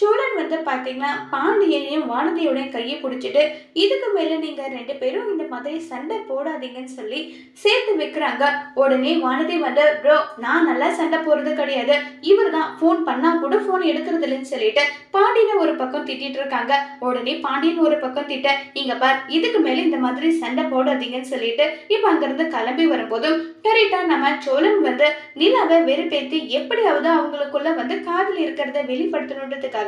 சோழன் வந்து பார்த்தீங்கன்னா பாண்டியனையும் வானதியோடையும் கையை பிடிச்சிட்டு இதுக்கு மேலே நீங்கள் ரெண்டு பேரும் இந்த மாதிரி சண்டை போடாதீங்கன்னு சொல்லி சேர்த்து வைக்கிறாங்க. உடனே வானதி வந்து ப்ரோ நான் நல்லா சண்டை போடுறது கிடையாது. இவர் தான் ஃபோன் பண்ணால் கூட ஃபோன் எடுக்கிறது இல்லைன்னு சொல்லிட்டு பாண்டியனை ஒரு பக்கம் திட்டிட்டு இருக்காங்க. உடனே பாண்டியன் ஒரு பக்கம் திட்ட இங்க பார் இதுக்கு மேலே இந்த மாதிரி சண்டை போடாதீங்கன்னு சொல்லிட்டு இப்போ அங்கேருந்து கிளம்பி வரும்போதும் கரெக்டாக நம்ம சோழன் வந்து நிலாவை வெறுப்பேற்றி எப்படியாவது அவங்களுக்குள்ள வந்து காதல் இருக்கிறத வெளிப்படுத்தணுன்றதுக்காக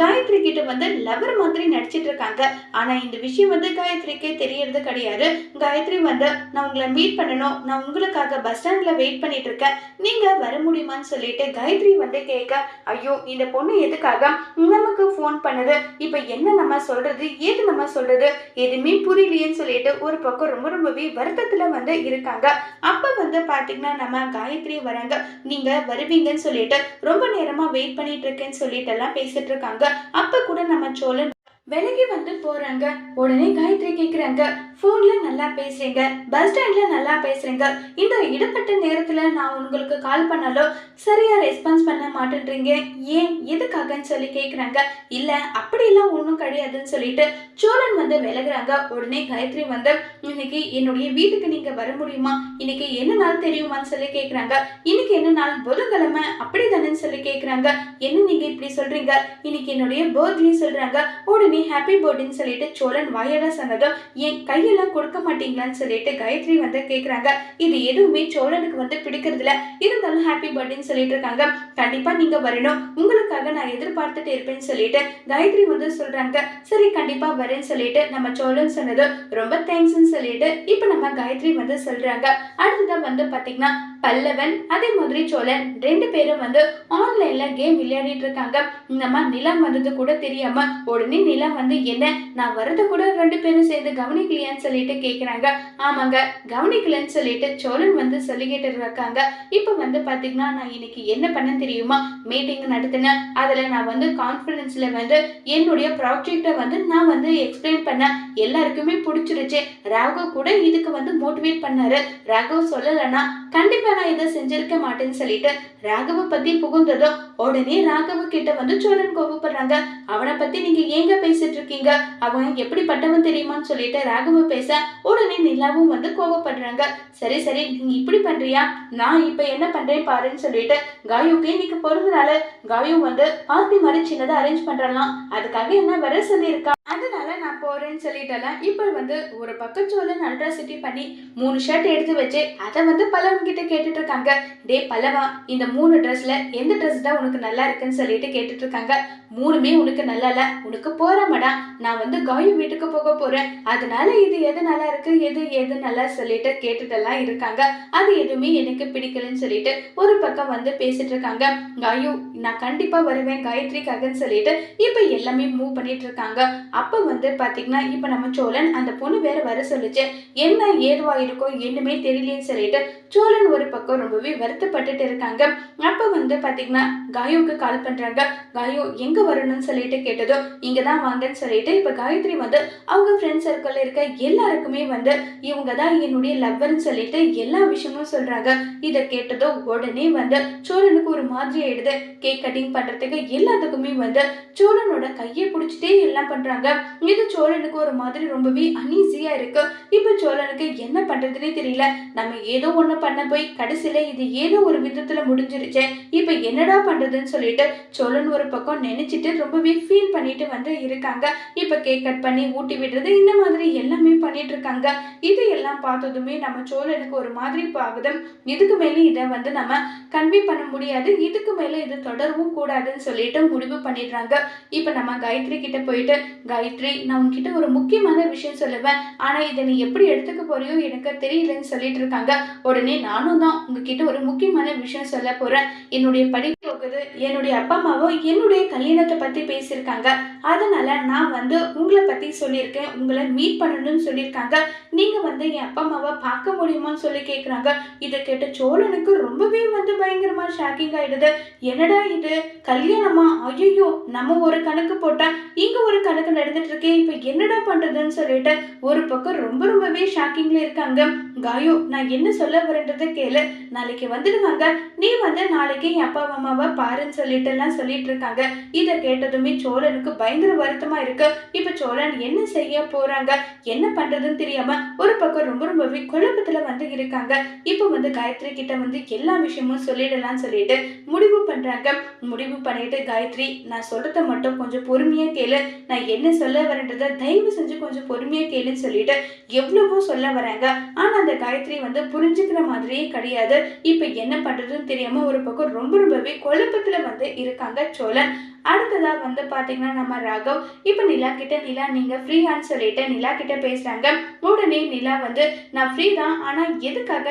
காயத்ரி கிட்ட வந்து லவர் மாதிரி நடிச்சிட்டு இருக்காங்க. ஆனா இந்த விஷயம் வந்து காயத்ரிக்கே தெரியறது கிடையாது. காயத்ரி வந்து நான் உங்களை மீட் பண்ணணும். நான் உங்களுக்காக பஸ் ஸ்டாண்ட்ல வெயிட் பண்ணிட்டு இருக்கேன். நீங்க வர முடியுமான்னு சொல்லிட்டு காயத்ரி வந்து கேட்க ஐயோ இந்த பொண்ணு எதுக்காக நமக்கு ஃபோன் பண்ணுது? இப்போ என்ன நம்ம சொல்றது? ஏது நம்ம சொல்றது? எதுவுமே புரியலையேன்னு சொல்லிட்டு ஒரு பக்கம் ரொம்ப ரொம்பவே வருத்தத்துல வந்து இருக்காங்க. அப்ப வந்து பாத்தீங்கன்னா நம்ம காயத்ரி வராங்க. நீங்க வருவீங்கன்னு சொல்லிட்டு ரொம்ப நேரமா வெயிட் பண்ணிட்டு இருக்கேன்னு சொல்லிட்டு எல்லாம் பேசிட்டு இருக்காங்க. அப்ப கூட நம்ம சோழன் விலகி வந்து போறாங்க. உடனே காயத்ரி கேக்குறாங்க ஃபோன்ல நல்லா பேசுறீங்க பஸ் ஸ்டாண்ட்ல நல்லா பேசுறீங்க. இந்த இடப்பட்ட நேரத்துல நான் உங்களுக்கு கால் பண்ணாலும் சரியா ரெஸ்பான்ஸ் பண்ண மாட்டேன்றீங்க. ஏன்? எதுக்காகன்னு சொல்லி கேக்குறாங்க. இல்ல அப்படியெல்லாம் ஒன்றும் கிடையாதுன்னு சொல்லிட்டு சோழன் வந்து விலகுறாங்க. உடனே காயத்ரி வந்து இன்னைக்கு என்னுடைய வீட்டுக்கு நீங்க வர முடியுமா? இன்னைக்கு என்ன நாள் தெரியுமான்னு சொல்லி கேக்குறாங்க. இன்னைக்கு என்ன நாள்? புதன்கிழமை. அப்படிதானேன்னு சொல்லி கேக்குறாங்க. என்ன நீங்க இப்படி சொல்றீங்க? இன்னைக்கு என்னுடைய பர்த்டே சொல்றாங்க. உடனே ஹாப்பி பர்த்டேன்னு சொல்லிட்டு சோழன் வாயால சொன்னதும் என் கையெல்லாம் கொடுக்க மாட்டீங்களான்னு சொல்லிட்டு காயத்ரி வந்து கேக்குறாங்க. இது எதுவுமே சோழனுக்கு வந்து பிடிக்கிறது இல்ல இருந்தாலும் ஹாப்பி பர்த்டேன்னு சொல்லிட்டு இருக்காங்க. கண்டிப்பா நீங்க வரணும். உங்களுக்காக நான் எதிர்பார்த்துட்டு இருப்பேன்னு சொல்லிட்டு காயத்ரி வந்து சொல்றாங்க. சரி கண்டிப்பா வரேன்னு சொல்லிட்டு நம்ம சோழன் சொன்னதும் ரொம்ப தேங்க்ஸ்ன்னு சொல்லிட்டு இப்போ நம்ம காயத்ரி வந்து சொல்றாங்க. அடுத்ததான் வந்து பாத்தீங்கன்னா பல்லவன் அதே மாதிரி சோழன் ரெண்டு பேரும் வந்து ஆன்லைன்ல கேம் விளையாடிட்டு இருக்காங்க. இந்த நிலம் வந்தது கூட தெரியாம உடனே நிலம் வந்து என்ன நான் வரது கூட ரெண்டு பேரும் சேர்ந்து கவனிக்கலையான்னு சொல்லிட்டு கேட்குறாங்க ஆமாங்க கவனிக்கலன்னு சொல்லிட்டு சோழன் வந்து சொல்லிக்கிட்டு இருக்காங்க. இப்போ வந்து பாத்தீங்கன்னா நான் இன்னைக்கு என்ன பண்ண தெரியுமா? மீட்டிங் நடத்தினேன். அதுல நான் வந்து கான்ஃபரன்ஸ்ல வந்து என்னுடைய ப்ராஜெக்டை வந்து நான் வந்து எக்ஸ்பிளைன் பண்ணேன். எல்லாருக்குமே பிடிச்சிருச்சு. ராகவ் கூட இதுக்கு வந்து மோட்டிவேட் பண்ணாரு. ராகவ் சொல்லலைன்னா கண்டிப்பா நான் இதை செஞ்சிருக்க மாட்டேன்னு சொல்லிட்டு ராகவ பத்தி புகுந்ததும் உடனே ராகவ கிட்ட வந்து சோழன் கோபப்படுறாங்க. அவனை பத்தி நீங்க ஏங்க பேசிட்டு இருக்கீங்க? அவன் எப்படிப்பட்டவன் தெரியுமான்னு சொல்லிட்டு ராகவ பேச உடனே நிலாவும் வந்து கோபப்படுறாங்க. சரி சரி நீங்க இப்படி பண்றியா? நான் இப்ப என்ன பண்றேன் பாருன்னு சொல்லிட்டு காயுக்கு இன்னைக்கு பிறந்தனால காயு வந்து பார்ட்டி மாதிரி சின்னதா அரேஞ்ச் பண்றலாம். அதுக்காக என்ன வர சொல்லியிருக்கா? அதனால நான் போறேன்னு சொல்லிட்டேன் இப்போ வந்து ஒரு பக்கச்சோளன் அல்ட்ராசிட்டி பண்ணி மூணு ஷர்ட் எடுத்து வச்சு அதை வந்து பலவன்கிட்ட கேட்டுட்டு இருக்காங்க. டே பல்லவா இந்த மூணு ட்ரெஸ்ல எந்த ட்ரெஸ் தான் உனக்கு நல்லா இருக்குன்னு சொல்லிட்டு கேட்டுட்டு இருக்காங்க. மூணுமே உனக்கு நல்லா இல்ல உனக்கு போறாமடா நான் வந்து காயு வீட்டுக்கு போக போறேன். அதனால இது எது நல்லா இருக்கு எது எது நல்லா சொல்லிட்டு கேட்டுட்டெல்லாம் இருக்காங்க. அது எதுவுமே எனக்கு பிடிக்கலன்னு சொல்லிட்டு ஒரு பக்கம் வந்து பேசிட்டு இருக்காங்க. காயு நான் கண்டிப்பா வருவேன் காயத்ரிக்காகன்னு சொல்லிட்டு இப்ப எல்லாமே மூவ் பண்ணிட்டு இருக்காங்க. அப்போ வந்து பார்த்தீங்கன்னா இப்போ நம்ம சோழன் அந்த பொண்ணு வேற வர சொல்லிச்சு. என்ன ஏதுவா இருக்கோ என்னமே தெரியலன்னு சொல்லிட்டு சோழன் ஒரு பக்கம் ரொம்பவே வருத்தப்பட்டுட்டு இருக்காங்க. அப்போ வந்து பார்த்தீங்கன்னா காயோவுக்கு கால் பண்ணுறாங்க காயோ எங்க வரணும்னு சொல்லிட்டு கேட்டதோ இங்க தான் வாங்கன்னு சொல்லிட்டு இப்போ காயத்ரி வந்து அவங்க ஃப்ரெண்ட் சர்க்கிளில் இருக்க எல்லாருக்குமே வந்து இவங்க தான் என்னுடைய லவ்வர்னு சொல்லிட்டு எல்லா விஷயமும் சொல்றாங்க. இதை கேட்டதோ உடனே வந்து சோழனுக்கு ஒரு மாதிரி ஆயிடுது. கேக் கட்டிங் பண்றதுக்கு எல்லாத்துக்குமே வந்து சோழனோட கையை பிடிச்சிட்டே எல்லாம் பண்றாங்க. இது சோழனுக்கு ஒரு மாதிரி ரொம்பவே அன்ஈஸியா இருக்கு. இப்போ சோழனுக்கு என்ன பண்றதுன்னே தெரியல. நம்ம ஏதோ ஒண்ணு பண்ண போய் கடைசியில இது ஏதோ ஒரு விதத்தில் முடிஞ்சிருச்சே. இப்போ என்னடா பண்ணுறதுன்னு சொல்லிட்டு சோழன் ஒரு பக்கம் நினச்சிட்டு ரொம்பவே ஃபீல் பண்ணிட்டு வந்து இருக்காங்க. இப்போ கேக் கட் பண்ணி ஊட்டி விடுறது இந்த மாதிரி எல்லாமே பண்ணிட்டு இருக்காங்க. இது எல்லாம் பார்த்ததுமே நம்ம சோழனுக்கு ஒரு மாதிரி ஆகுது இதுக்கு மேலே இதை வந்து நம்ம கன்வே பண்ண முடியாது. இதுக்கு மேலே இது தொடரவும் கூடாதுன்னு சொல்லிட்டு முடிவு பண்ணிடுறாங்க. இப்போ நம்ம காயத்ரி கிட்ட போயிட்டு காயத்ரி நான் உன்கிட்ட ஒரு முக்கியமான விஷயம் சொல்லுவேன். ஆனால் இதை நீ எப்படி எடுத்துக்க போறியோ எனக்கு தெரியலன்னு சொல்லிட்டு இருக்காங்க. உடனே நானும் தான் உங்ககிட்ட ஒரு முக்கியமான விஷயம் சொல்ல போறேன். என்னுடைய படிப்பு போகுது. என்னுடைய அப்பா அம்மாவும் என்னுடைய கல்யாணத்தை பற்றி பேசியிருக்காங்க. அதனால நான் வந்து உங்களை பற்றி சொல்லியிருக்கேன். உங்களை மீட் பண்ணணும்னு சொல்லியிருக்காங்க. நீங்கள் வந்து என் அப்பா அம்மாவை பார்க்க முடியுமான்னு சொல்லி கேட்குறாங்க இதை கேட்ட சோழனுக்கு ரொம்பவே வந்து பயங்கரமாக ஷாக்கிங் ஆகிடுது என்னடா இது? கல்யாணமா? ஐயோ நம்ம ஒரு கணக்கு போட்டால் இங்கே ஒரு கணக்கு நடந்துட்டு இருக்கேன் இப்போ என்னடா பண்ணுறதுன்னு சொல்லிட்டு ஒரு பக்கம் ரொம்ப ரொம்பவே ஷாக்கிங்ல இருக்காங்க. காயோ நான் என்ன சொல்ல வரேன்றதை கேளு. நாளைக்கு வந்துடுவாங்க. நீ வந்து நாளைக்கு என் அப்பா அம்மாவை பாருன்னு சொல்லிட்டு எல்லாம் சொல்லிட்டு இருக்காங்க இதை கேட்டதுமே சோழனுக்கு பயங்கர வருத்தமா இருக்கு. இப்ப சோழன் என்ன செய்ய போறாங்க? என்ன பண்றதுன்னு தெரியாம ஒரு பக்கம் ரொம்ப ரொம்பவே குழப்பத்துல வந்து இருக்காங்க. இப்ப வந்து காயத்ரி கிட்ட வந்து எல்லா விஷயமும் சொல்லிடலாம்னு சொல்லிட்டு முடிவு பண்றாங்க. முடிவு பண்ணிட்டு காயத்ரி நான் சொல்றத மட்டும் கொஞ்சம் பொறுமையா கேளு. நான் என்ன சொல்ல வரேன்றத தயவு செஞ்சு கொஞ்சம் பொறுமையா கேளுன்னு சொல்லிட்டு எவ்வளவோ சொல்ல வராங்க. ஆனா அந்த காயத்ரி வந்து புரிஞ்சுக்கிற மாதிரியே கிடையாது. இப்ப என்ன பண்றதுன்னு தெரியாம ஒரு பக்கம் ரொம்ப ரொம்பவே கொழுப்பத்தில் வந்து இருக்காங்க சோழன். அடுத்ததாக வந்து பார்த்தீங்கன்னா நம்ம ராகவ். இப்போ நிலா கிட்ட நிலா நீங்கள் ஃப்ரீயான்னு சொல்லிட்டு நிலா கிட்ட பேசுகிறாங்க உடனே நிலா வந்து நான் ஃப்ரீ தான். ஆனால் எதுக்காக?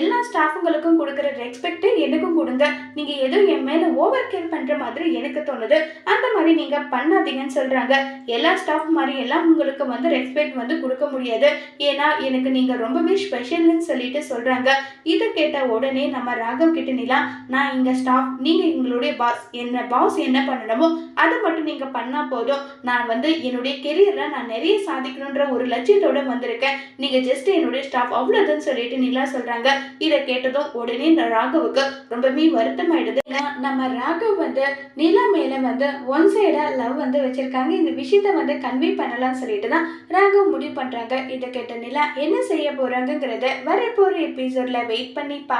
எல்லா ஸ்டாஃபுங்களுக்கும் கொடுக்குற ரெஸ்பெக்ட் எனக்கும் கொடுங்க. நீங்கள் எதுவும் என் மேலே ஓவர் கேர் பண்ணுற மாதிரி எனக்கு தோணுது. அந்த மாதிரி நீங்கள் பண்ணாதீங்கன்னு சொல்கிறாங்க எல்லா ஸ்டாஃப் மாதிரி எல்லாம் உங்களுக்கு வந்து ரெஸ்பெக்ட் வந்து கொடுக்க முடியாது. ஏன்னா எனக்கு நீங்கள் ரொம்பவே ஸ்பெஷல்னு சொல்லிட்டு சொல்கிறாங்க இதை கேட்ட உடனே நம்ம ராகவ் கிட்ட நிலா நான் இங்கே ஸ்டாஃப் நீங்கள் எங்களுடைய பாஸ் என்ன பாஸ் என்ன பண்ணணும் அதை மட்டும் நீங்கள் பண்ணால் போதும். நான் வந்து என்னுடைய கெரியரில் நான் நிறைய சாதிக்கணுன்ற ஒரு லட்சியத்தோட வந்திருக்கேன். நீங்கள் ஜஸ்ட் என்னுடைய ஸ்டாஃப் அவ்வளோதான் சொல்லிட்டு நிலா சொல்கிறாங்க இதை கேட்டதும் உடனே இந்த ராகவுக்கு ரொம்பவே வருத்தம் ஆயிடுது நம்ம ராகவ் வந்து நிலா மேலே வந்து ஒன் சைடாக லவ் வந்து வச்சுருக்காங்க. இந்த விஷயத்த வந்து கன்வே பண்ணலாம்னு சொல்லிட்டு தான் ராகவ் முடிவு பண்ணுறாங்க இதை கேட்ட நிலா என்ன செய்ய போறாங்கங்கிறத வரப்போகிற எபிசோடில் வெயிட் பண்ணி பா